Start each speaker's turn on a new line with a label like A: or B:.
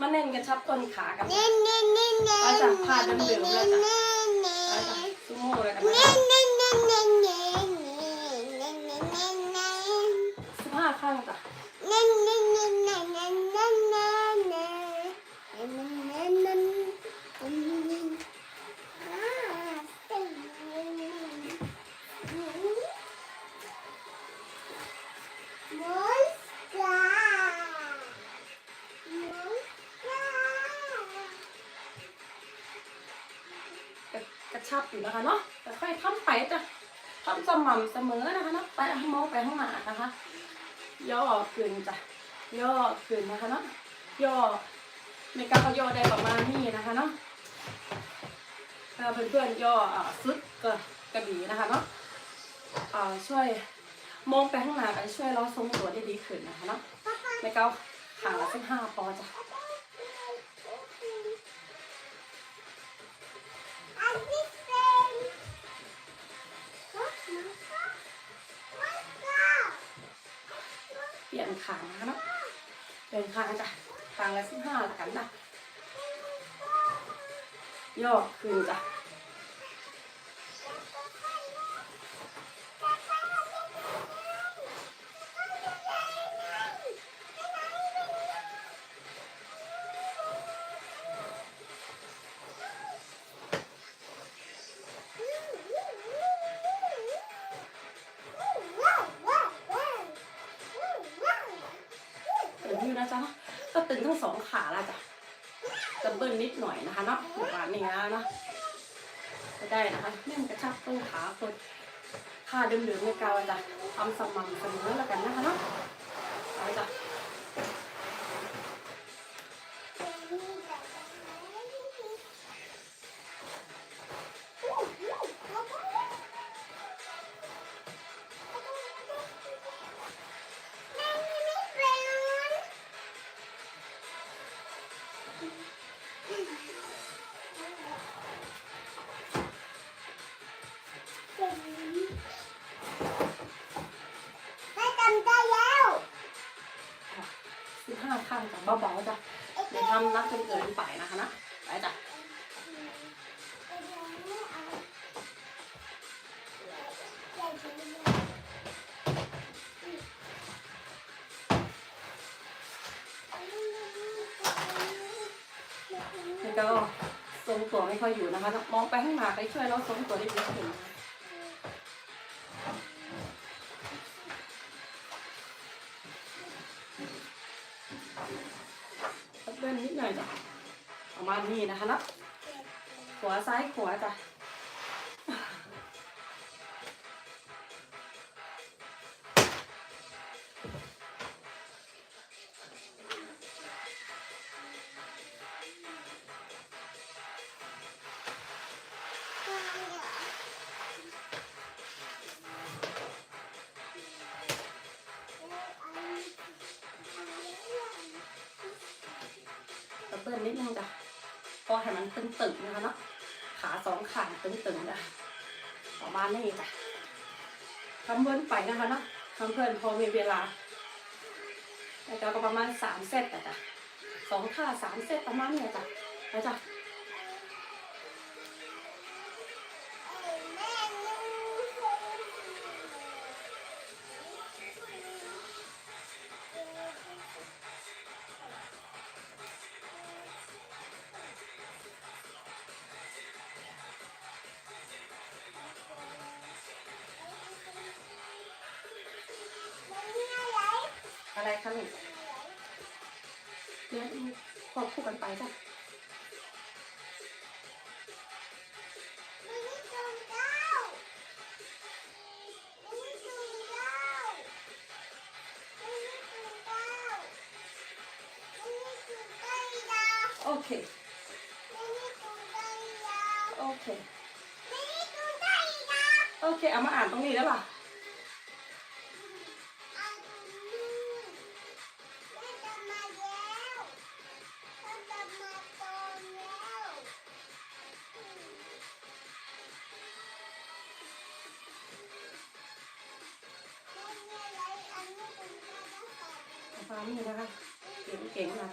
A: มันเน้นกันชับต้นขากัน
B: นะเอา
A: จากผ้าเดิมๆแล้วจ้ะ
B: เอา
A: จากซูโม่แล้วกัน
B: นะ
A: สิบห้าข้างจ้ะ กระชับอยู่นะคะเนาะแต่ค่อยทำไปจ้ะทำสม่ำเสมอนะคะเนาะไปมองไปข้างหน้านะคะ ย่อขึ้นจ้ะย่อขึ้นนะคะเนาะย่อในการก็ย่อได้ประมาณนี้นะคะเนาะถ้าเพื่อนๆย่ออ่าสุดก็กระบี่นะคะเนาะอ่าช่วยมองไปข้างหน้ากันช่วยเราทรงตัวได้ดีขึ้นนะคะเนาะในเก้าขาละสิบห้าปอจ้ะ เปลี่ยนขางนะเนาะเปลี่ยนขางจ้ะขางละสิบห้าละกันจ้ะย่อขึ้นจ้ะ นะจ๊ะนะก็ตึงทั้งสองขาละจ้ะจะเบิ้ลนิดหน่อยนะคะเนาะประมาณนี้นะเนาะจะได้นะคะเน่นกระชับต้นขาคนขาเดิมๆในกาวจ้ะทำสม่ำเสมอแล้วกันนะคะเนาะเอาจ้ะ เบาๆจ้ะเดี๋ยวทำนักจนเกินไปนะคะนะไปจ้ะแล้วก็ทรงตัวไม่ค่อยอยู่นะคะ มองไปข้างหน้าไปช่วยเราทรงตัวได้ดีขึ้นนะคะ เบิ้ลนิดหน่อยจ้ะประมาณนี้นะคะนะขวาซ้ายขวาจ้ะ กระเบื้องนิดนึงจ้ะพอให้มันตึงๆนะคะเนาะขาสองขาตึงๆจ้ะประมาณนี้จ้ะทำเพื่อนไปนะคะเนาะทำเพื่อนพอมีเวลาแล้วก็ประมาณสามเซตจ้ะสองขาสามเซตประมาณนี้จ้ะแล้วจ้ะ อะไรคะลูกเดี๋ยวควบคู่กันไปจ้ะโอเค โอเค โอเค เอามาอ่านตรงนี้แล้วล่ะ นี้นะคะเก่งๆนะ